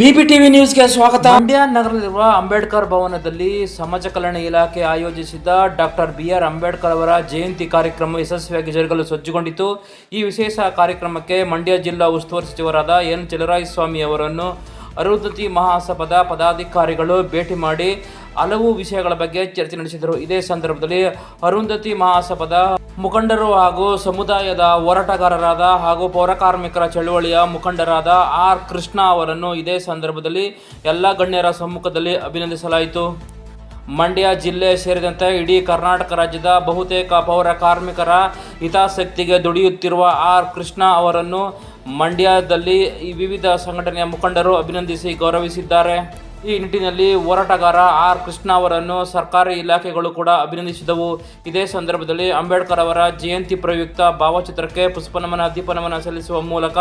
ಬಿಬಿಟಿವಿ ನ್ಯೂಸ್ಗೆ ಸ್ವಾಗತ. ಮಂಡ್ಯ ನಗರದಲ್ಲಿರುವ ಅಂಬೇಡ್ಕರ್ ಭವನದಲ್ಲಿ ಸಮಾಜ ಕಲ್ಯಾಣ ಇಲಾಖೆ ಆಯೋಜಿಸಿದ್ದ ಡಾಕ್ಟರ್ ಬಿ ಆರ್ ಅಂಬೇಡ್ಕರ್ ಅವರ ಜಯಂತಿ ಕಾರ್ಯಕ್ರಮ ಯಶಸ್ವಿಯಾಗಿ ಜರುಗಲು ಸಜ್ಜುಗೊಂಡಿತು ಈ ವಿಶೇಷ ಕಾರ್ಯಕ್ರಮಕ್ಕೆ ಮಂಡ್ಯ ಜಿಲ್ಲಾ ಉಸ್ತುವಾರಿ ಸಚಿವರಾದ ಎನ್. ಚಲರಾಯಸ್ವಾಮಿ ಅವರನ್ನು ಅರುಂಧತಿ ಮಹಾಸಭಾದ ಪದಾಧಿಕಾರಿಗಳು ಭೇಟಿ ಮಾಡಿ ಹಲವು ವಿಷಯಗಳ ಬಗ್ಗೆ ಚರ್ಚೆ ನಡೆಸಿದರು. ಇದೇ ಸಂದರ್ಭದಲ್ಲಿ ಅರುಂಧತಿ ಮಹಾಸಭಾದ ಮುಖಂಡರು ಹಾಗೂ ಸಮುದಾಯದ ಹೋರಾಟಗಾರರಾದ ಹಾಗೂ ಪೌರಕಾರ್ಮಿಕರ ಚಳುವಳಿಯ ಮುಖಂಡರಾದ ಆರ್ ಕೃಷ್ಣ ಅವರನ್ನು ಇದೇ ಸಂದರ್ಭದಲ್ಲಿ ಎಲ್ಲ ಗಣ್ಯರ ಸಮ್ಮುಖದಲ್ಲಿ ಅಭಿನಂದಿಸಲಾಯಿತು. ಮಂಡ್ಯ ಜಿಲ್ಲೆ ಸೇರಿದಂತೆ ಇಡೀ ಕರ್ನಾಟಕ ರಾಜ್ಯದ ಬಹುತೇಕ ಪೌರ ಕಾರ್ಮಿಕರ ಹಿತಾಸಕ್ತಿಗೆ ದುಡಿಯುತ್ತಿರುವ ಆರ್ ಕೃಷ್ಣ ಅವರನ್ನು ಮಂಡ್ಯದಲ್ಲಿ ವಿವಿಧ ಸಂಘಟನೆಯ ಮುಖಂಡರು ಅಭಿನಂದಿಸಿ ಗೌರವಿಸಿದ್ದಾರೆ. ಈ ನಿಟ್ಟಿನಲ್ಲಿ ಹೋರಾಟಗಾರ ಆರ್ ಕೃಷ್ಣ ಅವರನ್ನು ಸರ್ಕಾರಿ ಇಲಾಖೆಗಳು ಕೂಡ ಅಭಿನಂದಿಸಿದವು. ಇದೇ ಸಂದರ್ಭದಲ್ಲಿ ಅಂಬೇಡ್ಕರ್ ಅವರ ಜಯಂತಿ ಪ್ರಯುಕ್ತ ಭಾವಚಿತ್ರಕ್ಕೆ ಪುಷ್ಪನಮನ, ದೀಪನಮನ ಸಲ್ಲಿಸುವ ಮೂಲಕ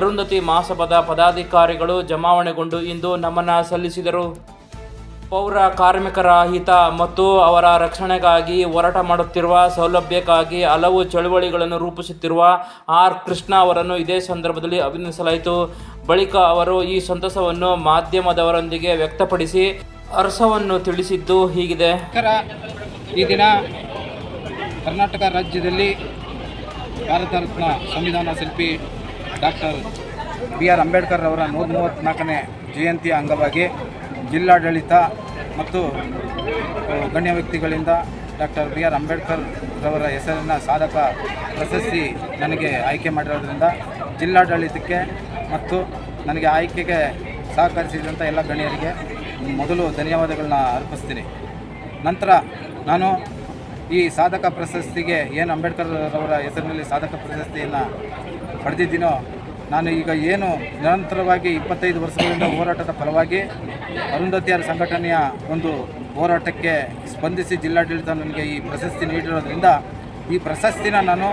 ಅರುಂಧತಿ ಮಹಾಸಭಾದ ಪದಾಧಿಕಾರಿಗಳು ಜಮಾವಣೆಗೊಂಡು ಇಂದು ನಮನ ಸಲ್ಲಿಸಿದರು. ಪೌರ ಕಾರ್ಮಿಕರ ಹಿತ ಮತ್ತು ಅವರ ರಕ್ಷಣೆಗಾಗಿ ಹೋರಾಟ ಮಾಡುತ್ತಿರುವ ಸೌಲಭ್ಯಕ್ಕಾಗಿ ಹಲವು ಚಳುವಳಿಗಳನ್ನು ರೂಪಿಸುತ್ತಿರುವ ಆರ್ ಕೃಷ್ಣ ಅವರನ್ನು ಇದೇ ಸಂದರ್ಭದಲ್ಲಿ ಅಭಿನಂದಿಸಲಾಯಿತು. ಬಳಿಕ ಅವರು ಈ ಸಂತಸವನ್ನು ಮಾಧ್ಯಮದವರೊಂದಿಗೆ ವ್ಯಕ್ತಪಡಿಸಿ ಅರ್ಸವನ್ನು ತಿಳಿಸಿದ್ದು ಹೀಗಿದೆ. ಈ ದಿನ ಕರ್ನಾಟಕ ರಾಜ್ಯದಲ್ಲಿ ಭಾರತ ರತ್ನ ಸಂವಿಧಾನ ಶಿಲ್ಪಿ ಡಾಕ್ಟರ್ ಬಿ ಆರ್ ಅಂಬೇಡ್ಕರ್ ಅವರ ನೂರ ಮೂವತ್ತ್ನಾಲ್ಕನೇ ಜಯಂತಿಯ ಅಂಗವಾಗಿ ಜಿಲ್ಲಾಡಳಿತ ಮತ್ತು ಗಣ್ಯ ವ್ಯಕ್ತಿಗಳಿಂದ ಡಾಕ್ಟರ್ ಬಿ ಆರ್ ಅಂಬೇಡ್ಕರ್ ರವರ ಹೆಸರಿನ ಸಾಧಕ ಪ್ರಶಸ್ತಿ ನನಗೆ ಆಯ್ಕೆ ಮಾಡಿರೋದ್ರಿಂದ ಜಿಲ್ಲಾಡಳಿತಕ್ಕೆ ಮತ್ತು ನನಗೆ ಆಯ್ಕೆಗೆ ಸಹಕರಿಸಿದಂಥ ಎಲ್ಲ ಗಣ್ಯರಿಗೆ ಮೊದಲು ಧನ್ಯವಾದಗಳನ್ನ ಅರ್ಪಿಸ್ತೀನಿ. ನಂತರ ನಾನು ಈ ಸಾಧಕ ಪ್ರಶಸ್ತಿಗೆ ಏನು ಅಂಬೇಡ್ಕರ್ ಅವರ ಹೆಸರಿನಲ್ಲಿ ಸಾಧಕ ಪ್ರಶಸ್ತಿಯನ್ನು ಪಡೆದಿದ್ದೀನೋ ನಾನು ಈಗ ಏನು ನಿರಂತರವಾಗಿ ಇಪ್ಪತ್ತೈದು ವರ್ಷಗಳಿಂದ ಹೋರಾಟದ ಫಲವಾಗಿ ಅರುಂಧತಿಯರ ಸಂಘಟನೆಯ ಒಂದು ಹೋರಾಟಕ್ಕೆ ಸ್ಪಂದಿಸಿ ಜಿಲ್ಲಾಡಳಿತ ನನಗೆ ಈ ಪ್ರಶಸ್ತಿ ನೀಡಿರೋದ್ರಿಂದ ಈ ಪ್ರಶಸ್ತಿನ ನಾನು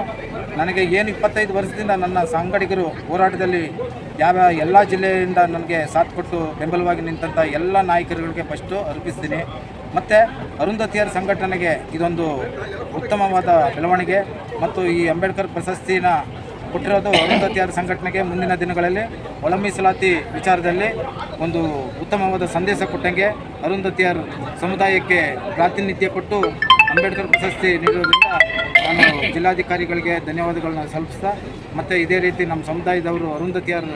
ನನಗೆ ಏನು ಇಪ್ಪತ್ತೈದು ವರ್ಷದಿಂದ ನನ್ನ ಸಂಘಟಿಗರು ಹೋರಾಟದಲ್ಲಿ ಯಾವ ಎಲ್ಲ ಜಿಲ್ಲೆಯಿಂದ ನನಗೆ ಸಾಥ್ ಕೊಟ್ಟು ಬೆಂಬಲವಾಗಿ ನಿಂತಹ ಎಲ್ಲ ನಾಯಕರುಗಳಿಗೆ ಫಸ್ಟು ಅರ್ಪಿಸ್ತೀನಿ. ಮತ್ತು ಅರುಂಧತಿಯರ ಸಂಘಟನೆಗೆ ಇದೊಂದು ಉತ್ತಮವಾದ ಬೆಳವಣಿಗೆ ಮತ್ತು ಈ ಅಂಬೇಡ್ಕರ್ ಪ್ರಶಸ್ತಿನ ಕೊಟ್ಟಿರೋದು ಅರುಂಧತಿಯಾದ ಸಂಘಟನೆಗೆ ಮುಂದಿನ ದಿನಗಳಲ್ಲಿ ಒಳ ಮೀಸಲಾತಿ ವಿಚಾರದಲ್ಲಿ ಒಂದು ಉತ್ತಮವಾದ ಸಂದೇಶ ಕೊಟ್ಟಂಗೆ ಅರುಂಧತಿಯರ್ ಸಮುದಾಯಕ್ಕೆ ಪ್ರಾತಿನಿಧ್ಯ ಕೊಟ್ಟು ಅಂಬೇಡ್ಕರ್ ಪ್ರಶಸ್ತಿ ನೀಡೋದ್ರಿಂದ ನಾನು ಜಿಲ್ಲಾಧಿಕಾರಿಗಳಿಗೆ ಧನ್ಯವಾದಗಳನ್ನ ಸಲ್ಲಿಸ್ತಾ, ಮತ್ತು ಇದೇ ರೀತಿ ನಮ್ಮ ಸಮುದಾಯದವರು ಅರುಂಧತಿಯರ್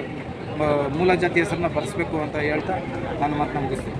ಮೂಲ ಜಾತಿ ಹೆಸರನ್ನ ಬರೆಸಬೇಕು ಅಂತ ಹೇಳ್ತಾ ನಾನು ಮಾತು ಮುಗಿಸ್ತೀನಿ.